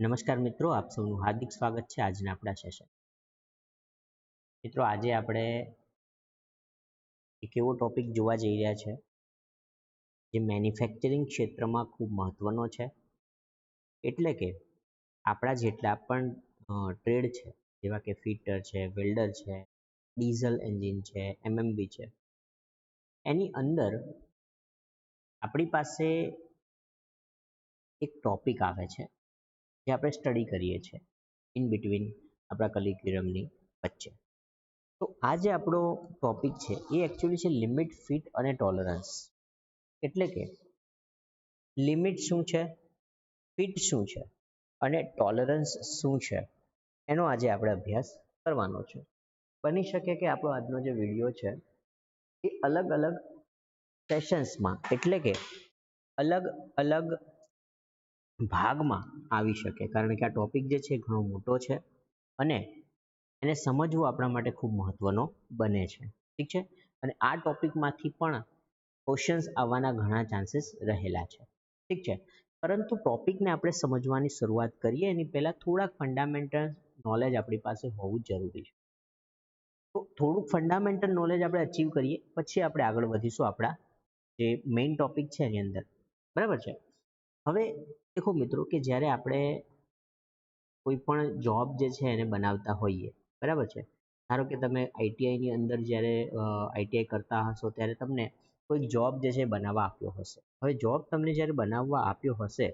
નમસ્કાર મિત્રો, આપ સૌનું હાર્દિક સ્વાગત છે આજના આપણા સેશન મિત્રો, આજે આપણે એક એવો ટોપિક જોવા જઈ રહ્યા છે, જે મેન્યુફેક્ચરિંગ ક્ષેત્રમાં ખૂબ મહત્વનો છે. એટલે કે આપણા જેટલા પણ ટ્રેડ છે, જેવા કે ફિટર છે વેલ્ડર છે ડીઝલ એન્જિન છે એમએમબી છે, એની અંદર આપણી પાસે એક ટોપિક આવે છે. જે આપણે સ્ટડી કરીએ છીએ. ઇન બિટવીન આપણા કલિક્યુલમની વચ્ચે. તો આ જે આપણો ટોપિક છે, એ એકચ્યુઅલી છે લિમિટ ફિટ અને ટોલરન્સ એટલે કે લિમિટ શું છે? ફિટ શું છે? અને ટોલરન્સ શું છે? એનો આજે આપણે અભ્યાસ કરવાનો છે. બની શકે કે આપણો આજનો જે વીડિયો છે, એ અલગ અલગ સેશન્સમાં એટલે કે અલગ અલગ ભાગમાં આવી શકે. કારણ કે આ ટોપિક જે છે ઘણો મોટો છે અને એને સમજવું આપણા માટે ખૂબ મહત્વનો બને છે. ઠીક છે? અને આ ટોપિકમાંથી પણ ક્વેશ્ચન્સ આવવાના ઘણા ચાન્સીસ રહેલા છે. ઠીક છે? પરંતુ ટોપિકને આપણે સમજવાની શરૂઆત કરીએ, એની પહેલાં થોડાક ફંડામેન્ટલ નોલેજ આપણી પાસે હોવું જરૂરી છે. તો થોડુંક ફંડામેન્ટલ નોલેજ આપણે અચીવ કરીએ, પછી આપણે આગળ વધીશું આપણા જે મેઇન ટોપિક છે એની અંદર. બરાબર છે? હવે દેખો મિત્રો કે જ્યારે આપણે કોઈ પણ જોબ જે છે એને બનાવતા હોઈએ, બરાબર છે? ધારો કે તમે આઈટીઆઈની અંદર જ્યારે આઈટીઆઈ કરતા હશો ત્યારે તમને કોઈક જોબ જે છે બનાવવા આપ્યો હશે. હવે જોબ તમને જ્યારે બનાવવા આપ્યો હશે,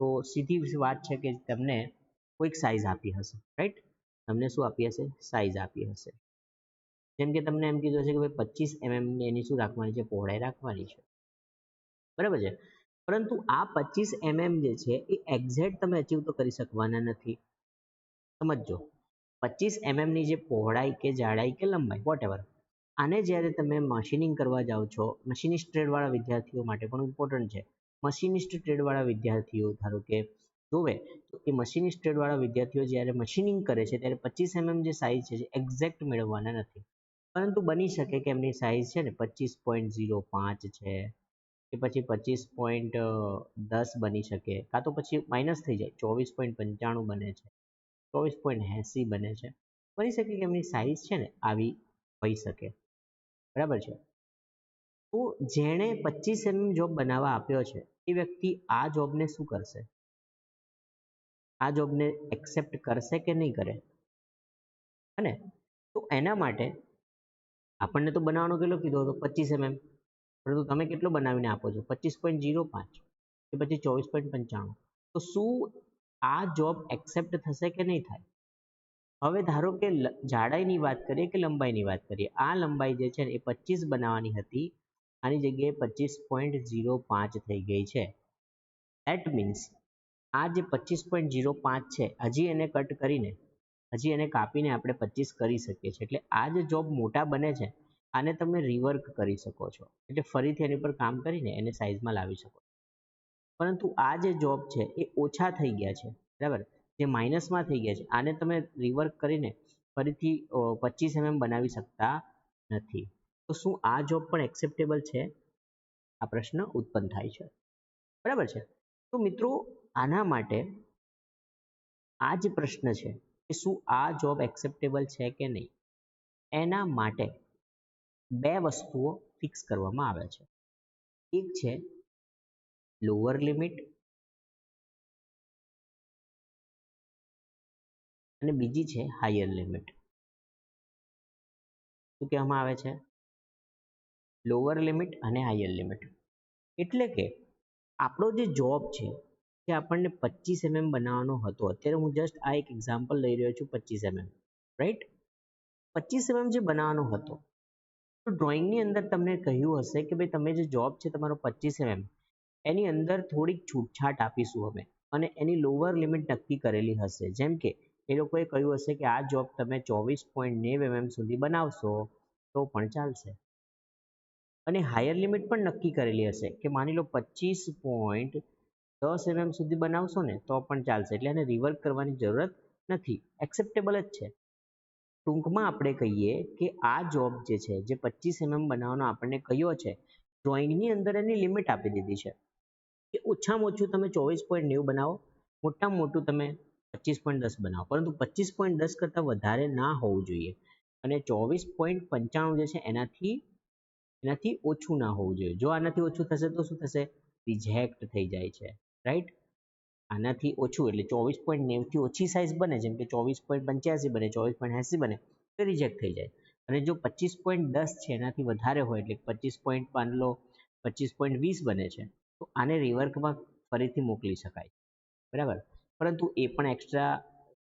તો સીધી વાત છે કે તમને કોઈક સાઇઝ આપી હશે રાઈટ તમને શું આપી હશે? સાઇઝ આપી હશે. જેમ કે તમને એમ કીધું હશે કે ભાઈ પચીસ એમએમની એની શું રાખવાની છે? પહોળાઈ રાખવાની છે. બરાબર છે? પરંતુ આ પચીસ એમએમ જે છે, એ એક્ઝેક્ટ તમે અચીવ તો કરી શકવાના નથી. સમજો પચીસ એમએમની જે પહોળાઈ કે જાડાઈ કે લંબાઈ વોટ એવર આને જ્યારે તમે મશીનિંગ કરવા જાઓ છો મશીનિસ્ટ ટ્રેડવાળા વિદ્યાર્થીઓ માટે પણ ઇમ્પોર્ટન્ટ છે. મશીનિસ્ટ ટ્રેડવાળા વિદ્યાર્થીઓ, ધારો કે જોવે, તો એ મશીનિસ્ટ ટ્રેડવાળા વિદ્યાર્થીઓ જ્યારે મશીનિંગ કરે છે, ત્યારે પચીસ એમએમ જે સાઇઝ છે એક્ઝેક્ટ મેળવવાના નથી. પરંતુ બની શકે કે એમની સાઇઝ છે ને પચીસ પોઈન્ટ ઝીરો પાંચ છે. કે પછી પચીસ પોઈન્ટ દસ બની શકે. કાં તો પછી માઇનસ થઈ જાય. ચોવીસ પોઈન્ટ પંચાણું બને છે. ચોવીસ પોઈન્ટ એંસી બને છે. બની શકે કે એમની સાઇઝ છે ને આવી હોઈ શકે. બરાબર છે? તો જેણે પચીસ એમએમ જોબ બનાવવા આપ્યો છે, એ વ્યક્તિ આ જોબને શું કરશે? આ જોબને એક્સેપ્ટ કરશે કે નહીં કરે? અને તો એના માટે આપણને તો બનાવવાનો કેટલો કીધો હતો? પચીસ એમએમ. પરંતુ તમે કેટલો બનાવીને આપો છો? પચીસ પોઈન્ટ ઝીરો પાંચ કે પછી ચોવીસ પોઈન્ટ પંચાણું. તો શું આ જોબ એક્સેપ્ટ થશે કે નહીં થાય? હવે ધારો કે જાડાઈની વાત કરીએ કે લંબાઈની વાત કરીએ? આ લંબાઈ જે છે એ પચીસ બનાવવાની હતી. આની જગ્યાએ પચીસ પોઈન્ટ ઝીરો પાંચ થઈ ગઈ છે. એટ મીન્સ આ જે પચીસ પોઈન્ટ ઝીરો પાંચ છે, હજી એને કટ કરીને, હજી એને કાપીને આપણે પચીસ કરી શકીએ છીએ. એટલે આ જે જોબ મોટા બને છે આને તમે રિવર્ક કરી શકો છો. એટલે ફરીથી એની પર કામ કરીને એને સાઇઝમાં લાવી શકો પરંતુ આ જે જોબ છે, એ ઓછા થઈ ગયા છે. બરાબર? જે માઇનસમાં થઈ ગયા છે. આને તમે રિવર્ક કરીને ફરીથી પચીસ એમએમ બનાવી શકતા નથી. તો શું આ જોબ પણ એક્સેપ્ટેબલ છે? આ પ્રશ્ન ઉત્પન્ન થાય છે. બરાબર છે? તો મિત્રો, આના માટે આ જે પ્રશ્ન છે કે શું આ જોબ એક્સેપ્ટેબલ છે કે નહીં? એના માટે બે વસ્તુઓ ફિક્સ કરવામાં આવે છે. એક છે લોઅર લિમિટ અને બીજી છે હાયર લિમિટ શું કહેવામાં આવે છે? લોઅર લિમિટ અને હાયર લિમિટ એટલે કે આપણો જે જોબ છે જે આપણને પચીસ એમએમ બનાવવાનો હતો. અત્યારે હું જસ્ટ આ એક એક્ઝામ્પલ લઈ રહ્યો છું પચીસ એમએમ રાઈટ પચીસ એમએમ જે બનાવવાનો હતો તો ડ્રોઈંગની અંદર તમને કહ્યું હશે કે ભાઈ તમે જે જોબ છે તમારો પચીસ એમએમ એની અંદર થોડીક છૂટછાટ આપીશું અમે. અને એની લોઅર લિમિટ નક્કી કરેલી હશે. જેમ કે, એ લોકોએ કહ્યું હશે કે આ જોબ તમે ચોવીસ પોઈન્ટ નેવ એમએમ સુધી બનાવશો, તો પણ ચાલશે. અને હાયર લિમિટ પણ નક્કી કરેલી હશે કે માની લો પચીસ પોઈન્ટ દસ એમએમ સુધી બનાવશો ને, તો પણ ચાલશે. એટલે એને રિવર્ક કરવાની જરૂરત નથી. એક્સેપ્ટેબલ જ છે. ટૂંકમાં આપણે કહીએ કે આ જોબ જે છે, જે પચીસ એમએમ બનાવવાનો આપણને કહ્યો છે ડ્રોઈંગની અંદર એની લિમિટ આપી દીધી છે. કે ઓછામાં ઓછું તમે ચોવીસ પોઈન્ટ નેવું બનાવો, મોટામાં મોટું તમે પચીસ પોઈન્ટ દસ બનાવો. પરંતુ પચીસ પોઈન્ટ દસ કરતાં વધારે ના હોવું જોઈએ. અને ચોવીસ પોઈન્ટ પંચાણું જે છે, એનાથી એનાથી ઓછું ના હોવું જોઈએ. જો આનાથી ઓછું થશે તો શું થશે? રિજેક્ટ થઈ જાય છે. રાઈટ આનાથી ઓછું એટલે ચોવીસ પોઈન્ટ નેવથી ઓછી સાઇઝ બને, જેમ કે ચોવીસ પોઈન્ટ પંચ્યાસી બને, ચોવીસ પોઈન્ટ એંસી બને, તો રિજેક્ટ થઈ જાય. અને જો પચીસ પોઈન્ટ દસ છે, એનાથી વધારે હોય એટલે પચીસ પોઈન્ટ પાંચ લો પચીસ પોઈન્ટ વીસ બને છે, તો આને રિવર્કમાં ફરીથી મોકલી શકાય. બરાબર? પરંતુ એ પણ એક્સ્ટ્રા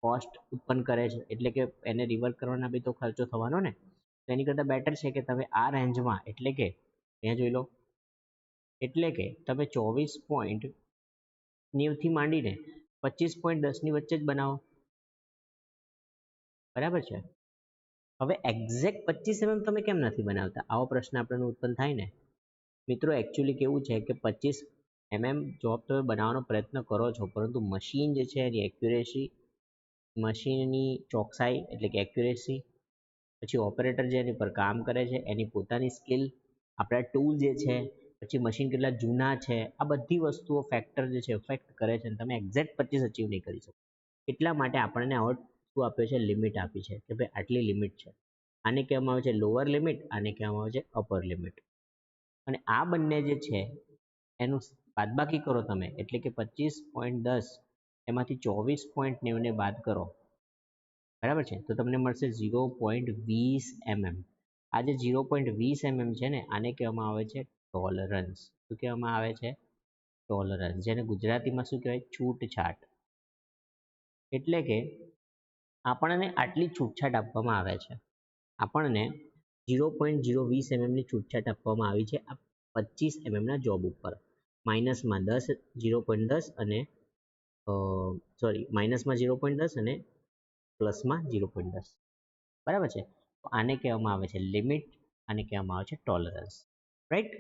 કોસ્ટ ઉત્પન્ન કરે છે, એટલે કે એને રિવર્ક કરવાના બી તો ખર્ચો થવાનો ને. તો એની કરતાં બેટર છે કે તમે આ રેન્જમાં એટલે કે, અહીંયા જોઈ લો, એટલે કે તમે ચોવીસ પોઈન્ટ નેવથી માંડીને પચીસ પોઈન્ટ દસની વચ્ચે જ બનાવો. બરાબર છે? હવે એક્ઝેક્ટ પચીસ એમએમ તમે કેમ નથી બનાવતા? આવો પ્રશ્ન આપણને ઉત્પન્ન થાય ને. મિત્રો એકચ્યુઅલી કેવું છે કે પચીસ એમએમ જોબ તમે બનાવવાનો પ્રયત્ન કરો છો, પરંતુ મશીન જે છે એની એક્યુરેસી મશીનની ચોકસાઈ એટલે કે એક્યુરેસી પછી ઓપરેટર જે એની પર કામ કરે છે, એની પોતાની સ્કિલ આપણા ટૂલ જે છે પછી મશીન કેટલા જૂના છે, આ બધી વસ્તુઓ ફેક્ટર જે છે ઇફેક્ટ કરે છે અને તમે એક્ઝેક્ટ પચીસ અચીવ નહીં કરી શકો. એટલા માટે આપણને આવો શું આપ્યો છે લિમિટ આપી છે કે ભાઈ આટલી લિમિટ છે. આને કહેવામાં આવે છે લોઅર લિમિટ આને કહેવામાં આવે છે અપર લિમિટ અને આ બંને જે છે, એનું બાદબાકી કરો તમે, એટલે કે પચીસ પોઈન્ટ દસ, એમાંથી ચોવીસ પોઈન્ટ નેવને બાદ કરો. બરાબર છે? તો તમને મળશે ઝીરો પોઈન્ટ વીસ એમએમ. આ જે ઝીરો પોઈન્ટ વીસ એમએમ છે ને, આને કહેવામાં આવે છે ટોલરન્સ શું કહેવામાં આવે છે? ટોલરન્સ જેને ગુજરાતીમાં શું કહેવાય? છૂટછાટ. એટલે કે આપણને આટલી છૂટછાટ આપવામાં આવે છે. આપણને ઝીરો પોઈન્ટ ઝીરો વીસ એમએમની છૂટછાટ આપવામાં આવી છે આ પચીસ એમએમના જોબ ઉપર. માઇનસમાં દસ ઝીરો પોઈન્ટ દસ અને સોરી માઇનસમાં ઝીરો પોઈન્ટ દસ અને પ્લસમાં ઝીરો પોઈન્ટ દસ. બરાબર છે? આને કહેવામાં આવે છે લિમિટ આને કહેવામાં આવે છે ટોલરન્સ રાઈટ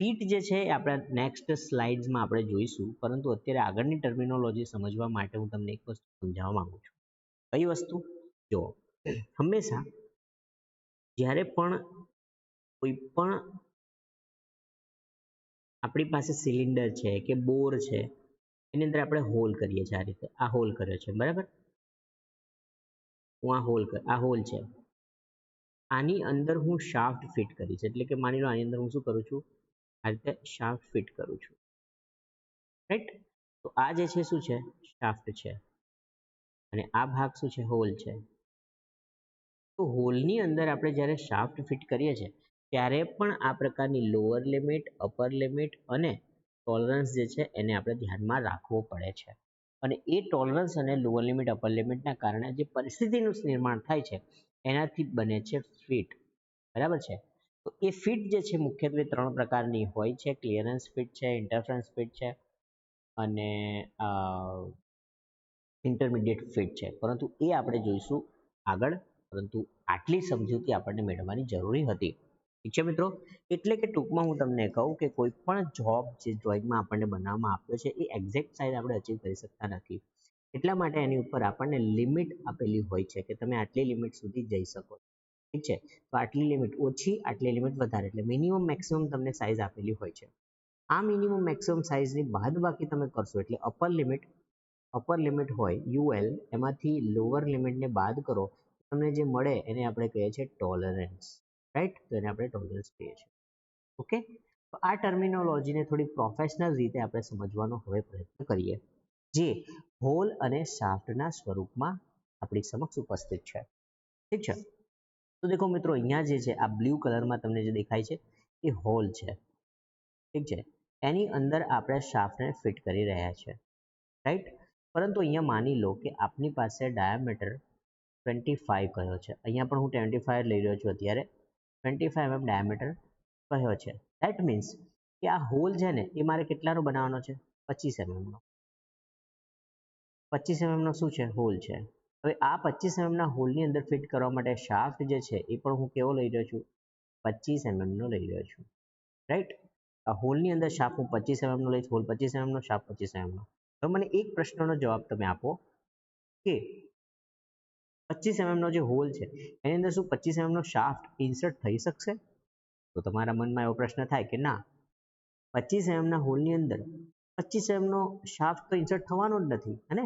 ફીટ જે છે એ આપણા નેક્સ્ટ સ્લાઇડ્સમાં આપણે જોઈશું. પરંતુ અત્યારે આગળની ટર્મિનોલોજી સમજવા માટે હું તમને એક વસ્તુ સમજાવવા માંગુ છું. કઈ વસ્તુ? જો હંમેશા જ્યારે પણ કોઈ પણ આપણી પાસે સિલિન્ડર છે કે બોર છે, એની અંદર આપણે હોલ કરીએ છીએ આ રીતે. આ હોલ કર્યો છે. બરાબર? હું આ હોલ આ હોલ છે. આની અંદર હું શાફ્ટ ફિટ કરીશ. એટલે કે માની લો આની અંદર હું શું કરું છું? આ રીતે શાફ્ટ ફિટ કરું છું. રાઈટ તો આ જે છે, શું છે? શાફ્ટ છે. અને આ ભાગ શું છે? હોલ છે. તો હોલની અંદર આપણે જ્યારે શાફ્ટ ફિટ કરીએ છીએ, ત્યારે પણ આ પ્રકારની લોઅર લિમિટ અપર લિમિટ અને ટોલરન્સ જે છે, એને આપણે ધ્યાનમાં રાખવો પડે છે. અને એ ટોલરન્સ અને લોઅર લિમિટ અપર લિમિટના કારણે જે પરિસ્થિતિનું નિર્માણ થાય છે, એનાથી બને છે ફિટ બરાબર છે? તો એ ફિટ જે છે મુખ્યત્વે ત્રણ પ્રકારની હોય છે. ક્લિયરન્સ ફિટ છે ઇન્ટરફરન્સ ફિટ છે અને ઇન્ટરમીડિયેટ ફિટ છે. પરંતુ એ આપણે જોઈશું આગળ. પરંતુ આટલી સમજૂતી આપણને મેળવવાની જરૂરી હતી. ઠીક છે મિત્રો? એટલે કે ટૂંકમાં હું તમને કહું કે કોઈ પણ જોબ જે ડ્રોઈંગમાં આપણને બનાવવામાં આપ્યો છે, એ એક્ઝેક્ટ સાઇઝ આપણે અચીવ કરી શકતા નથી. એટલા માટે એની ઉપર આપણને લિમિટ આપેલી હોય છે કે તમે આટલી લિમિટ સુધી જઈ શકો ઠીક છે? તો આટલી લિમિટ ઓછી, આટલી લિમિટ વધારે. એટલે મિનિમમ મેક્સિમમ તમને સાઇઝ આપેલી હોય છે. આ મિનિમમ મેક્સિમમ સાઇઝની બાદ બાકી તમે કરશો. એટલે અપર લિમિટ અપર લિમિટ હોય યુએલ એમાંથી લોઅર લિમિટને બાદ કરો. તમને જે મળે એને આપણે કહીએ છીએ ટોલરન્સ રાઈટ તો એને આપણે ટોલરન્સ કહીએ છીએ. ઓકે તો આ ટર્મિનોલોજીને થોડી પ્રોફેશનલ રીતે આપણે સમજવાનો હવે પ્રયત્ન કરીએ. જે હોલ અને શાફ્ટના સ્વરૂપમાં આપણી સમક્ષ ઉપસ્થિત છે. ઠીક છે? તો દેખો મિત્રો, અહીંયા જે છે, આ બ્લુ કલરમાં તમને જે દેખાય છે, એ હોલ છે. ઠીક છે? એની અંદર આપણે શાફ્ટને ફિટ કરી રહ્યા છે. રાઈટ પરંતુ અહીંયા માની લો કે આપની પાસે ડાયામીટર ટ્વેન્ટી ફાઈવ કયો છે. અહીંયા પણ હું ટ્વેન્ટી ફાઈવ લઈ રહ્યો છું અત્યારે. ટ્વેન્ટી ફાઈવ એમ ડાયામીટર કયો છે? દેટ મીન્સ કે આ હોલ છે ને, એ મારે કેટલાનો બનાવવાનો છે? પચીસ એમએમનો પચીસ એમએમનો શું છે? હોલ છે. હવે આ પચીસ એમએમના હોલની અંદર ફિટ કરવા માટે શાફ્ટ જે છે, એ પણ હું કેવો લઈ રહ્યો છું? પચીસ એમએમનો લઈ રહ્યો છું. રાઈટ આ હોલની અંદર શાફ્ટ હું પચીસ એમએમનો લઈશ હોલ પચીસ એમએમનો શાફ્ટ પચીસ એમએમનો હવે મને એક પ્રશ્નનો જવાબ તમે આપો કે પચીસ એમએમનો જે હોલ છે, એની અંદર શું પચીસ એમએમનો શાફ્ટ ઇન્સર્ટ થઈ શકશે? તો તમારા મનમાં એવો પ્રશ્ન થાય કે ના, પચીસ એમએમના હોલની અંદર પચીસ એમનો શાફ્ટ તો ઇન્સર્ટ થવાનો જ નથી, હે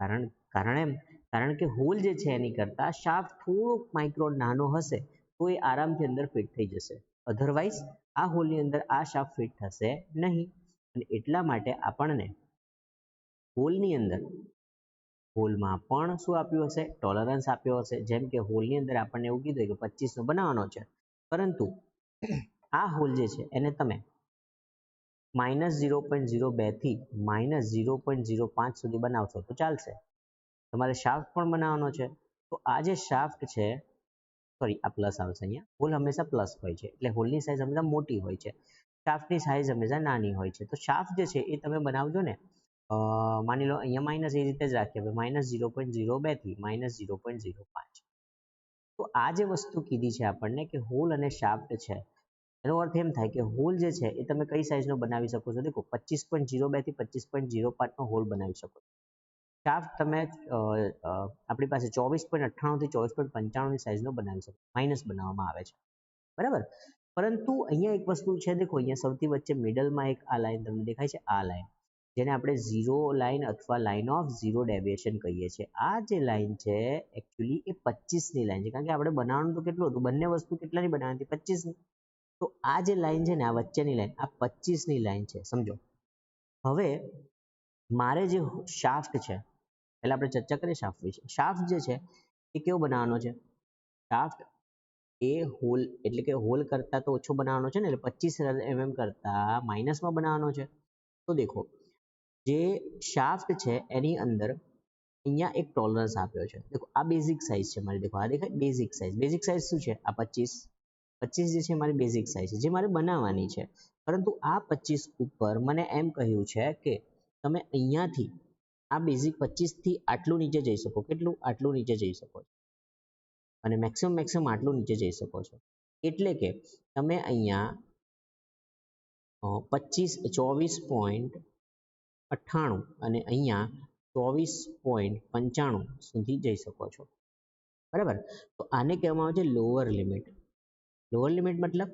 કારણ કારણ એમ? કારણ કે હોલ જે છે એની કરતાં શાફ્ટ થોડોક માઇક્રોન નાનો હશે, તો એ આરામથી અંદર ફિટ થઈ જશે. અધરવાઇઝ આ હોલની અંદર આ શાફ્ટ ફિટ થશે નહીં. અને એટલા માટે આપણને હોલની અંદર, હોલમાં પણ શું આપ્યું હશે? ટોલરન્સ આપ્યો હશે. જેમ કે હોલની અંદર આપણને એવું કીધું કે પચીસનો બનાવવાનો છે. પરંતુ આ હોલ જે છે, એને તમે માઇનસ ઝીરો પોઈન્ટ ઝીરો બેથી માઇનસ ઝીરો પોઈન્ટ ઝીરો પાંચ સુધી બનાવશો તો ચાલશે. તમારે શાફ્ટ પણ બનાવવાનો છે. તો આ જે શાફ્ટ છે સોરી આ પ્લસ આવશે અહીંયા. હોલ હંમેશા પ્લસ હોય છે. એટલે હોલની સાઇઝ હંમેશા મોટી હોય છે. શાફ્ટની સાઇઝ હંમેશા નાની હોય છે. તો શાફ્ટ જે છે એ તમે બનાવજો ને માની લો અહીંયા માઇનસ એ રીતે જ રાખીએ. હવે માઇનસ ઝીરો પોઈન્ટ ઝીરો બેથી માઇનસ ઝીરો પોઈન્ટ ઝીરો પાંચ. તો આ જે વસ્તુ કીધી છે આપણને કે હોલ અને શાફ્ટ છે, એનો અર્થ એમ થાય કે હોલ જે છે એ તમે કઈ સાઇઝનો બનાવી શકો છો? દેખો, પચીસ પોઈન્ટ ઝીરો બેથી પચીસ પોઈન્ટ ઝીરો પાંચનો હોલ બનાવી શકો છો. શાફ્ટ તમે આપણી પાસે ચોવીસ પોઈન્ટ અઠ્ઠાણુંથી ચોવીસ પોઈન્ટ પંચાણુંની સાઇઝનો બનાવી શકો માઇનસ બનાવવામાં આવે છે. બરાબર? પરંતુ અહીંયા એક વસ્તુ છે, દેખો, અહીંયા સૌથી વચ્ચે મિડલમાં એક આ લાઇન તમને દેખાય છે, આ લાઇન જેને આપણે ઝીરો લાઈન અથવા લાઇન ઓફ ઝીરો ડેવિએશન કહીએ છીએ. આ જે લાઇન છે એકચ્યુઅલી એ પચીસની લાઇન છે. કારણ કે આપણે બનાવવાનું તો કેટલું હતું? બંને વસ્તુ કેટલાની બનાવવાની હતી? પચીસની તો આ જે લાઇન છે ને, આ વચ્ચેની લાઇન આ પચીસની લાઇન છે, સમજો. હવે, મારે જે શાફ્ટ છે એટલે આપણે ચર્ચા કરીએ શાફ્ટ વિશે. શાફ્ટ જે છે, એ કેવો બનાવવાનો છે? શાફ્ટ એ હોલ એટલે કે હોલ કરતાં તો ઓછો બનાવવાનો છે ને, એટલે પચીસ એમએમ કરતાં માઇનસમાં બનાવવાનો છે. તો દેખો, જે શાફ્ટ છે એની અંદર અહીંયા એક ટોલરન્સ આપ્યો છે. દેખો, આ બેઝિક સાઇઝ છે મારી, દેખો, આ દેખાય બેઝિક સાઇઝ બેઝિક સાઇઝ શું છે? આ પચીસ પચીસ જે છે મારી બેઝિક સાઇઝ છે, જે મારે બનાવવાની છે. પરંતુ આ પચીસ ઉપર મને એમ કહ્યું છે કે તમે અહીંયાથી આ બેઝિક પચીસથી આટલું નીચે જઈ શકો. કેટલું? આટલું નીચે જઈ શકો છો. અને મેક્સિમમ મેક્સિમમ આટલું નીચે જઈ શકો છો. એટલે કે તમે અહીંયા પચીસ, ચોવીસ પોઈન્ટ અઠ્ઠાણું અને અહીંયા ચોવીસ પોઈન્ટ પંચાણું સુધી જઈ શકો છો. બરાબર? તો આને કહેવામાં આવે છે લોઅર લિમિટ લોઅર લિમિટ મતલબ?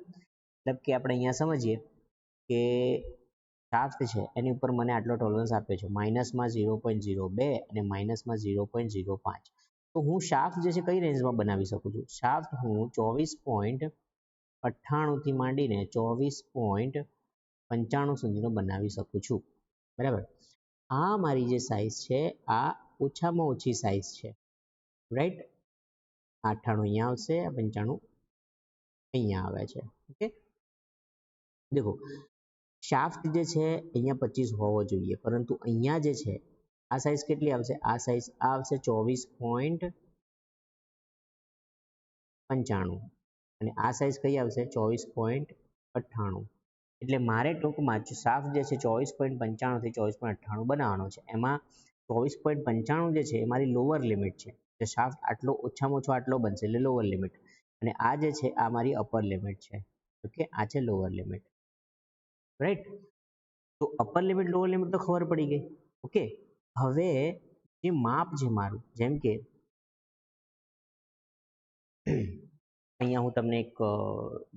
મતલબ કે આપણે અહીંયા સમજીએ કે શાફ્ટ છે, એની ઉપર મને આટલો ટોલરન્સ આપ્યો છે. માઇનસમાં ઝીરો પોઈન્ટ ઝીરો બે અને માઇનસમાં ઝીરો પોઈન્ટ ઝીરો પાંચ. તો હું શાફ્ટ જે છે કઈ રેન્જમાં બનાવી શકું છું? શાફ્ટ હું ચોવીસ પોઈન્ટ અઠ્ઠાણુંથી માંડીને ચોવીસ પોઈન્ટ પંચાણું સુધીનો બનાવી શકું છું. બરાબર? આ મારી જે સાઇઝ છે, આ ઓછામાં ઓછી સાઇઝ છે. રાઈટ અઠ્ઠાણું અહીંયા આવશે પંચાણું અહીંયા આવે છે. ઓકે દેખો શાફ્ટ જે છે, અહીંયા પચીસ હોવો જોઈએ. પરંતુ અહીંયા જે છે, આ સાઇઝ કેટલી આવશે? આ સાઇઝ આ આવશે ચોવીસ પોઈન્ટ પંચાણું. અને આ સાઇઝ કઈ આવશે? ચોવીસ પોઈન્ટ અઠ્ઠાણું. એટલે મારે ટૂંકમાં શાફ્ટ જે છે, ચોવીસ પોઈન્ટ પંચાણુંથી ચોવીસ પોઈન્ટ અઠ્ઠાણું બનાવવાનો છે. એમાં ચોવીસ પોઈન્ટ પંચાણું જે છે, એ મારી લોઅર લિમિટ છે. જે સાફ આટલો ઓછામાં ઓછો આટલો બનશે એટલે લોઅર લિમિટ અને આ જે છે, આ મારી અપર લિમિટ છે. ઓકે આ છે લોઅર લિમિટ રાઈટ તો અપર લિમિટ લોઅર લિમિટ તો ખબર પડી ગઈ. ઓકે હવે જે માપ છે મારું, જેમ કે અહીંયા હું તમને એક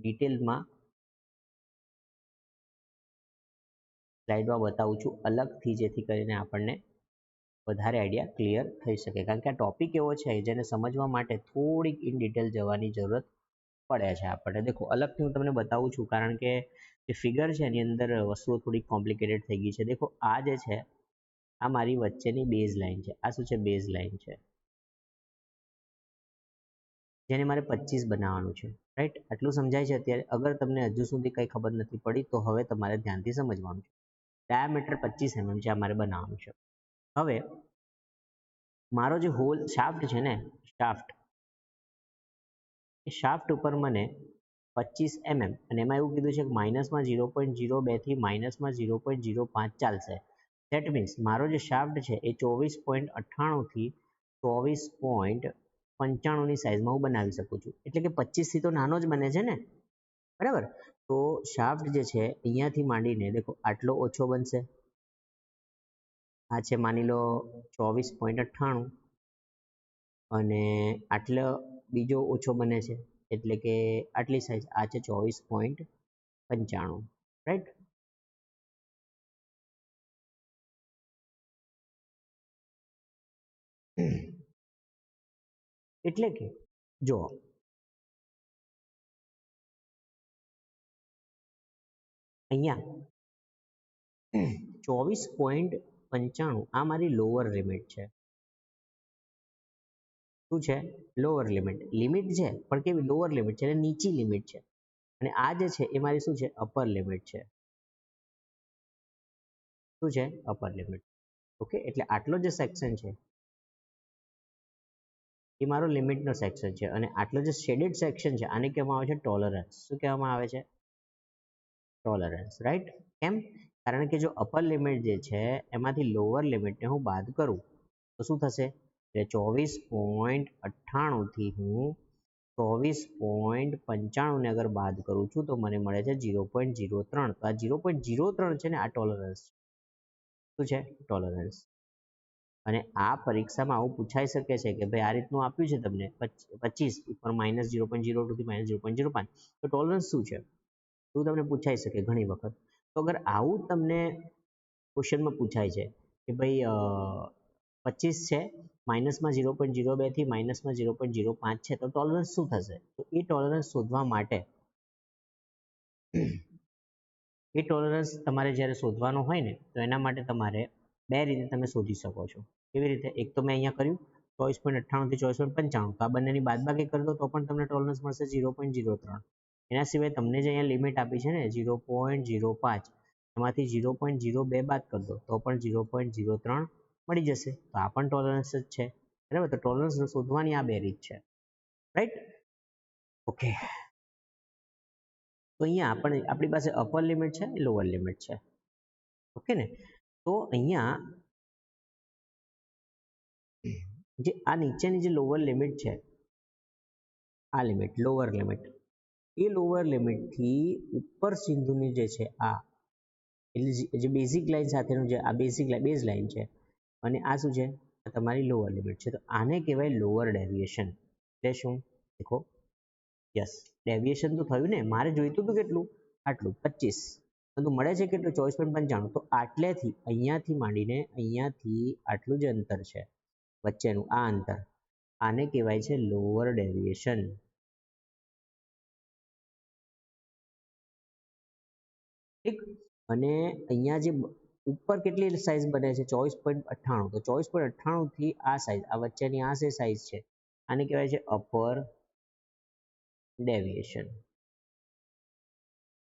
ડિટેલમાં સ્લાઇડમાં બતાવું છું અલગથી, જેથી કરીને આપણને વધારે આઈડિયા ક્લિયર થઈ શકે. કારણ કે આ ટોપિક એવો છે, જેને સમજવા માટે થોડીક ઇન ડિટેલ જવાની જરૂરત પડે છે આપણને. દેખો, અલગથી હું તમને બતાવું છું, કારણ કે જે ફિગર છે એની અંદર વસ્તુઓ થોડી કોમ્પ્લિકેટેડ થઈ ગઈ છે. દેખો, આ જે છે, આ મારી વચ્ચેની બેઝ લાઇન છે. આ શું છે? બેઝ લાઇન છે. જેને મારે પચીસ બનાવવાનું છે. રાઈટ આટલું સમજાય છે અત્યારે. અગર તમને હજુ સુધી કંઈ ખબર નથી પડી, તો હવે તમારે ધ્યાનથી સમજવાનું છે. ડાયામીટર પચીસ એમએમ છે, આ મારે બનાવવાનું છે. હવે, મારો જે હોલ શાફ્ટ છે ને શાફ્ટ એ શાફ્ટ ઉપર મને પચીસ એમએમ અને એમાં એવું કીધું છે કે માઇનસમાં ઝીરો પોઈન્ટ ઝીરો બેથી માઇનસમાં ઝીરો પોઈન્ટ ઝીરો પાંચ ચાલશે. દેટ મીન્સ મારો જે શાફ્ટ છે એ ચોવીસ પોઈન્ટ અઠ્ઠાણુંથી ચોવીસ પોઈન્ટ પંચાણુંની સાઇઝમાં હું બનાવી શકું છું. એટલે કે પચીસથી તો નાનો જ બને છે ને? બરાબર? તો શાફ્ટ જે છે અહીંયાથી માંડીને દેખો આટલો ઓછો બનશે. આ છે માની લો ચોવીસ પોઈન્ટ અઠ્ઠાણું અને આટલો બીજો ઓછો બને છે, એટલે કે આટલી સાઈઝ આ છે ચોવીસ પોઈન્ટ પંચાણું રાઈટ એટલે કે જો અહીંયા, ચોવીસ પોઈન્ટ પંચાણું, આ મારી લોઅર લિમિટ છે. શું છે? લોઅર લિમિટ લિમિટ છે, પણ કેવી? લોઅર લિમિટ છે, એટલે નીચી લિમિટ છે. અને આ જે છે, એ મારી શું છે? અપર લિમિટ છે. શું છે? અપર લિમિટ ઓકે એટલે આટલો જે સેક્શન છે, એ મારો લિમિટનો સેક્શન છે. અને આટલો જે શેડેડ સેક્શન છે, આને કહેવામાં આવે છે ટોલરન્સ શું કહેવામાં આવે છે? ટોલરન્સ રાઈટ કેમ? કારણ કે જો અપર લિમિટ જે છે, એમાંથી લોઅર લિમિટને હું બાદ કરું, તો શું થશે? એટલે ચોવીસ પોઈન્ટ અઠ્ઠાણુંથી હું ચોવીસ પોઈન્ટ પંચાણુંને અગર બાદ કરું છું તો મને મળે છે ઝીરો પોઈન્ટ ઝીરો ત્રણ. તો આ ઝીરો પોઈન્ટ ઝીરો ત્રણ છે ને, આ ટોલરન્સ શું છે? ટોલરન્સ અને આ પરીક્ષામાં આવું પૂછાઈ શકે છે કે ભાઈ આ રીતનું આપ્યું છે તમને પચીસ ઉપર માઇનસ ઝીરો પોઈન્ટ ઝીરો ટુથી માઇનસ ઝીરો પોઈન્ટ ઝીરો પાંચ. તો ટોલરન્સ શું છે? એવું તમને પૂછાઈ શકે ઘણી વખત. તો અગર આવું તમને ક્વેશ્ચનમાં પૂછાય છે કે ભાઈ પચીસ છે માઇનસમાં ઝીરો પોઈન્ટ ઝીરો બેથી માઇનસમાં ઝીરો પોઈન્ટ ઝીરો પાંચ છે, તો ટોલરન્સ શું થશે? તો એ ટોલરન્સ શોધવા માટે એ ટોલરન્સ તમારે જ્યારે શોધવાનો હોય ને, તો એના માટે તમારે બે રીતે તમે શોધી શકો છો. કેવી રીતે? એક તો મેં અહીંયા કર્યું, ચોવીસ પોઈન્ટ અઠ્ઠાણુંથી ચોવીસ પોઈન્ટ પંચાણું, તો આ બંનેની બાદબાકી કરી દો, તો પણ તમને ટોલરન્સ મળશે ઝીરો પોઈન્ટ ઝીરો ત્રણ. એના સિવાય તમને જે અહીંયા લિમિટ આપી છે ને, ઝીરો પોઈન્ટ ઝીરો પાંચ, એમાંથી ઝીરો પોઈન્ટ ઝીરો બે બાદ કરી દો, તો પણ ઝીરો પોઈન્ટ ઝીરો ત્રણ મળી જશે. તો આ પણ ટોલરન્સ જ છે. બરાબર? તો ટોલરન્સ શોધવાની આ બે રીત છે. રાઈટ ઓકે તો અહીંયા આપણે, આપણી પાસે અપર લિમિટ છે લોઅર લિમિટ છે. ઓકે ને? તો અહીંયા જે આ નીચેની જે લોઅર લિમિટ છે, આ લિમિટ લોઅર લિમિટ એ લોઅર લિમિટથી ઉપર સિંધુની જે છે, આ, એટલે જે બેઝિક લાઈન સાથેનું જે, આ બેઝિક બેઝ લાઈન છે અને આ શું છે? તમારી લોઅર લિમિટ છે. તો આને કહેવાય લોઅર ડેવિએશન એટલે શું? દેખો. યસ ડેવિએશન તો થયું ને, મારે જોઈતું હતું કેટલું? આટલું, પચીસ. પરંતુ મળે છે કેટલું? ચોવીસ પોઈન્ટ પંચાણું તો આટલેથી, અહીંયાથી માંડીને અહીંયાથી આટલું જ અંતર છે. વચ્ચેનું આ અંતર. આને કહેવાય છે લોઅર ડેવિએશન ઠીક? અને અહીંયા જે ઉપર કેટલી સાઇઝ બને છે? ચોવીસ પોઈન્ટ અઠ્ઠાણું. તો ચોવીસ પોઈન્ટ અઠ્ઠાણુંથી આ સાઇઝ આ વચ્ચેની આ જે સાઇઝ છે, આને કહેવાય છે અપર ડેવિએશન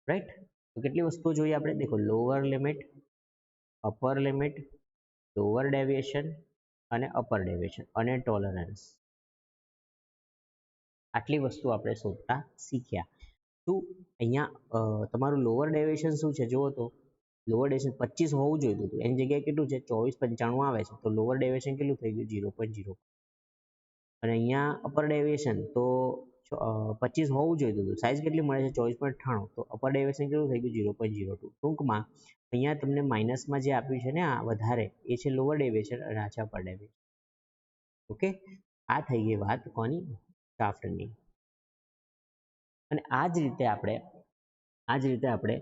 રાઈટ તો કેટલી વસ્તુઓ જોઈએ આપણે? દેખો lower limit upper limit lower deviation અને અપર ડેવિએશન અને ટોલરન્સ આટલી વસ્તુ આપણે શોધતા શીખ્યા. શું? અહીંયા તમારું લોઅર ડેવિએશન શું છે? જુઓ તો લોઅર ડેવિએશન પચીસ હોવું જોઈતું હતું એની જગ્યાએ કેટલું છે? ચોવીસ પંચાણું આવે છે. તો લોઅર ડેવિએશન કેટલું થઈ ગયું? ઝીરો પોઈન્ટ ઝીરો અને અહીંયા અપર ડેવિએશન તો પચીસ હોવું જોઈતું હતું સાઇઝ કેટલી મળે છે? ચોવીસ પોઈન્ટ અઠ્ઠાણું. તો અપર ડેવિએશન કેટલું થઈ ગયું? ઝીરો પોઈન્ટ ઝીરો ટુ ટૂંકમાં અહીંયા તમને માઇનસમાં જે આપ્યું છે ને આ વધારે, એ છે લોઅર ડેવિએશન અને આ છે અપર ડેવિએશન ઓકે આ થઈ ગઈ વાત કોની? શાફ્ટની અને આ જ રીતે આપણે આ જ રીતે આપણે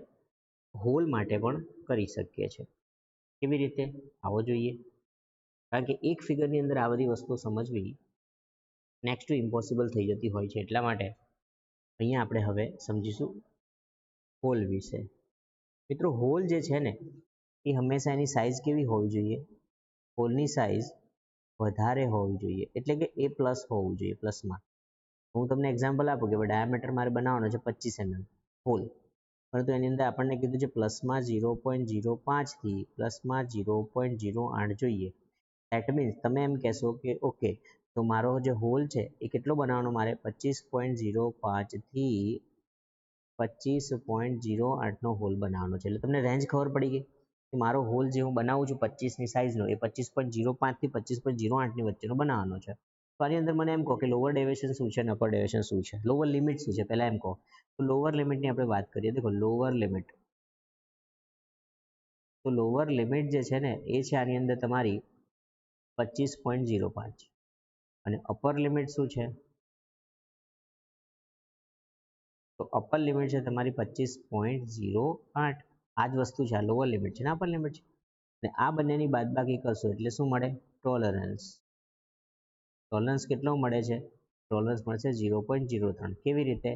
હોલ માટે પણ કરી શકીએ છીએ કેવી રીતે? આવો જોઈએ. કારણ કે એક ફિગરની અંદર આ બધી વસ્તુઓ સમજવી નેક્સ્ટ ટુ ઇમ્પોસિબલ થઈ જતી હોય છે. એટલા માટે અહીંયા આપણે હવે સમજીશું હોલ વિશે. મિત્રો, હોલ જે છે ને, એ હંમેશા એની સાઇઝ કેવી હોવી જોઈએ? હોલની સાઇઝ વધારે હોવી જોઈએ. એટલે કે એ પ્લસ હોવું જોઈએ પ્લસમાં હું તમને એક્ઝામ્પલ આપું કે ડાયામીટર મારે બનાવવાનો છે પચીસ એમએમ હોલ. પરંતુ એની અંદર આપણને કીધું છે પ્લસમાં ઝીરો પોઈન્ટ ઝીરો પાંચથી પ્લસમાં ઝીરો પોઈન્ટ ઝીરો આઠ જોઈએ. દેટ મીન્સ તમે એમ કહેશો કે, ઓકે, તો મારો જે હોલ છે એ કેટલો બનાવવાનો મારે? પચીસ પોઈન્ટ ઝીરો પાંચથી પચીસ પોઈન્ટ ઝીરો આઠનો હોલ બનાવવાનો છે. એટલે તમને રેન્જ ખબર પડી ગઈ કે મારો હોલ જે હું બનાવું છું પચીસની સાઇઝનો એ પચીસ પોઈન્ટ ઝીરો પાંચથી પચીસ પોઈન્ટ ઝીરો આઠની વચ્ચેનો બનાવવાનો છે. તો આની અંદર મને એમ કહો કે લોઅર ડેવિએશન શું છે અને અપર ડેવિએશન શું છે? લોઅર લિમિટ શું છે? પહેલાં એમ કહો. તો લોઅર લિમિટની આપણે વાત કરીએ. દેખો લોઅર લિમિટ તો લોઅર લિમિટ જે છે ને, એ છે આની અંદર તમારી પચીસ પોઈન્ટ ઝીરો પાંચ. અને અપર લિમિટ શું છે? તો અપર લિમિટ છે તમારી પચીસ પોઈન્ટ ઝીરો આઠ. આ જ વસ્તુ છે, આ લોઅર લિમિટ છે ને અપર લિમિટ છે? અને આ બંનેની બાદબાકી કરશો એટલે શું મળે? ટોલરન્સ ટોલરન્સ કેટલો મળે છે? ટોલરન્સ મળશે ઝીરો પોઈન્ટ ઝીરો ત્રણ. કેવી રીતે?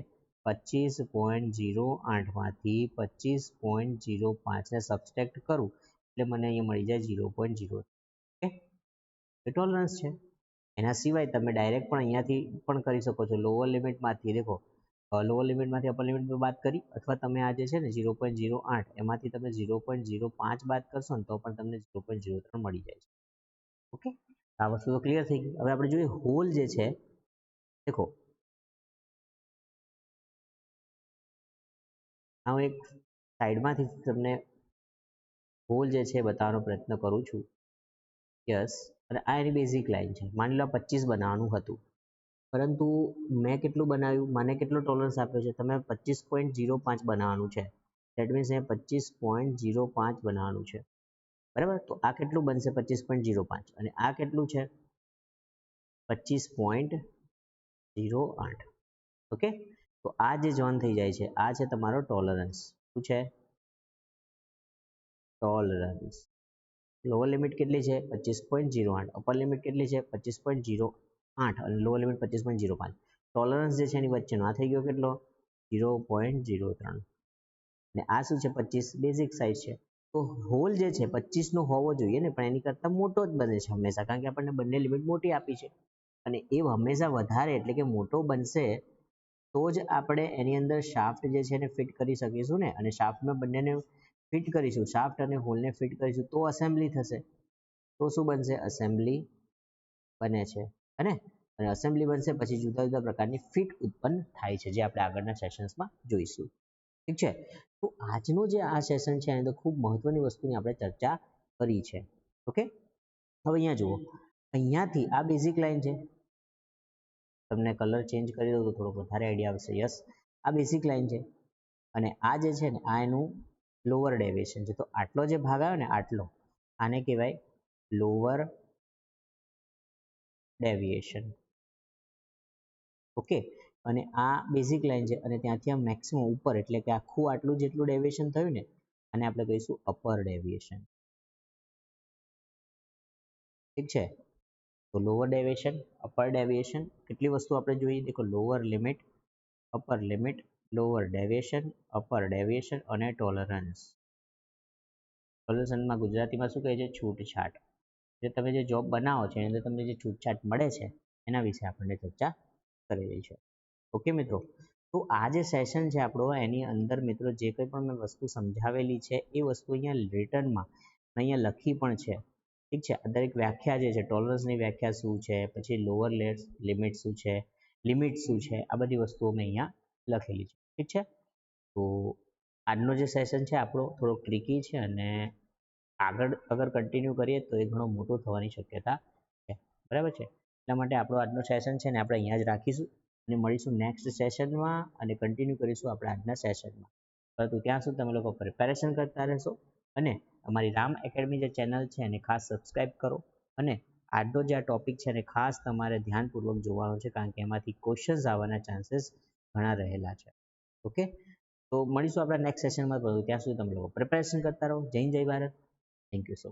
પચીસ પોઈન્ટ ઝીરો આઠમાંથી પચીસ પોઈન્ટ ઝીરો પાંચને સબસ્ટ્રેક્ટ કરું, એટલે મને અહીંયા મળી જાય ઝીરો પોઈન્ટ ઝીરો ઓકે એ ટોલરન્સ છે. એના સિવાય તમે ડાયરેક્ટ પણ અહીંયાથી પણ કરી શકો છો. લોઅર લિમિટમાંથી દેખો લોઅર લિમિટમાંથી અપર લિમિટ બાદ કરી, અથવા તમે આ જે છે ને ઝીરો પોઈન્ટ ઝીરો આઠ, એમાંથી તમે ઝીરો પોઈન્ટ ઝીરો પાંચ બાદ કરશો ને તો પણ તમને ઝીરો પોઈન્ટ ઝીરો ત્રણ મળી જાય છે. ઓકે આ વસ્તુ તો ક્લિયર થઈ ગઈ. હવે આપણે જોઈએ હોલ જે છે, દેખો. હું એક સાઈડમાંથી તમને હોલ જે છે બતાવવાનો પ્રયત્ન કરું છું. યસ અને આ એની બેઝિક લાઇન છે. માની લો પચીસ બનાવવાનું હતું. પરંતુ મેં કેટલું બનાવ્યું? મને કેટલો ટોલરન્સ આપ્યો છે? તમે પચીસ પોઈન્ટ ઝીરો પાંચ બનાવવાનું છે. દેટ મીન્સ એ પચીસ પોઈન્ટ ઝીરો પાંચ બનાવવાનું છે. બરાબર? તો આ કેટલું બનશે? પચીસ પોઈન્ટ ઝીરો પાંચ. અને આ કેટલું છે? પચીસ પોઈન્ટ ઝીરો આઠ. ઓકે? તો આ જે જોન થઈ જાય છે, આ છે તમારો ટોલરન્સ શું છે? ટોલરન્સ લોઅર લિમિટ કેટલી છે? પચીસ પોઈન્ટ ઝીરો આઠ. અપર લિમિટ કેટલી છે? પચીસ પોઈન્ટ ઝીરો આઠ. અને લોઅર લિમિટ પચીસ પોઈન્ટ ઝીરો પાંચ. ટોલરન્સ જે છે એની વચ્ચેનો, આ થઈ ગયો કેટલો? ઝીરો પોઈન્ટ ઝીરો ત્રણ. અને આ શું છે? પચીસ બેઝિક સાઇઝ છે. તો હોલ જે છે પચીસનો હોવો જોઈએ ને, પણ એની કરતાં મોટો જ બને છે હંમેશા, કારણ કે આપણને બંને લિમિટ મોટી આપી છે. અને એ હંમેશા વધારે એટલે કે મોટો બનશે, તો જ આપણે એની અંદર શાફ્ટ જે છે એને ફિટ કરી શકીશું ને. અને શાફ્ટમાં બંનેને ફિટ કરીશું શાફ્ટ અને હોલને ફિટ કરીશું, તો અસેમ્બલી થશે. તો શું બનશે? અસેમ્બલી બને છે, હે અને અસેમ્બલી બનશે, પછી જુદા જુદા પ્રકારની ફિટ ઉત્પન્ન થાય છે, જે આપણે આગળના સેશન્સમાં જોઈશું. ઠીક છે? તો આજનો જે આ સેશન છે, એની અંદર ખૂબ મહત્વની વસ્તુની આપણે ચર્ચા કરી છે. ઓકે? હવે અહીંયા જુઓ. અહીંયાથી આ બેઝિક લાઇન છે. તમને કલર ચેન્જ કરી દઉં તો થોડોક વધારે આઈડિયા આવશે. યસ આ બેઝિક લાઇન છે. અને આ જે છે ને, આ એનું લોઅર ડેવિએશન છે. તો આટલો જે ભાગ આવે ને, આટલો, આને કહેવાય લોઅર ડેવિએશન ઓકે? અને આ બેઝિક લાઇન છે અને ત્યાંથી આ મેક્સિમમ ઉપર, એટલે કે આખું આટલું જેટલું ડેવિએશન થયું ને અને આપણે કહીશું અપર ડેવિએશન ઠીક છે? તો લોઅર ડેવિએશન અપર ડેવિએશન કેટલી વસ્તુ આપણે જોઈએ? દેખો lower limit upper limit lower deviation upper deviation અને ટોલરન્સ ટોલરન્સમાં ગુજરાતીમાં શું કહે છે? છૂટછાટ. જે તમે જે જોબ બનાવો છો, એની અંદર તમને જે છૂટછાટ મળે છે, એના વિશે આપણને ચર્ચા કરી રહી છે. ઓકે મિત્રો. તો આ જે સેશન છે આપણો, એની અંદર મિત્રો જે કંઈ પણ મેં વસ્તુ સમજાવેલી છે, એ વસ્તુ અહીંયા રિટર્નમાં અહીંયા લખી પણ છે. ઠીક છે? દરેક વ્યાખ્યા જે છે ટોલરન્સની વ્યાખ્યા શું છે, પછી લોઅર લેટ્સ લિમિટ શું છે લિમિટ શું છે, આ બધી વસ્તુઓ મેં અહીંયા લખેલી છે. ઠીક છે? તો આજનો જે સેશન છે આપણો થોડો ટ્રિકી છે અને આગળ અગર કન્ટિન્યુ કરીએ તો એ ઘણો મોટો થવાની શક્યતા છે. બરાબર છે? એટલા માટે આપણો આજનો સેશન છે ને આપણે અહીંયા જ રાખીશું. અને મળીશું નેક્સ્ટ સેશનમાં અને કન્ટિન્યુ કરીશું આપણે આજના સેશનમાં પરંતુ ત્યાં સુધી તમે લોકો પ્રિપેરેશન કરતા રહેશો અને અમારી રામ એકેડમી જે ચેનલ છે એને ખાસ સબસ્ક્રાઈબ કરો અને આજનો જે આ ટોપિક છે એને ખાસ તમારે ધ્યાનપૂર્વક જોવાનો છે કારણ કે એમાંથી ક્વેશ્ચન્સ આવવાના ચાન્સીસ ઘણા રહેલા છે. ઓકે તો મળીશું આપણા નેક્સ્ટ સેશનમાં ત્યાં સુધી તમે લોકો પ્રિપેરેશન કરતા રહો. જય જય ભારત. Thank you so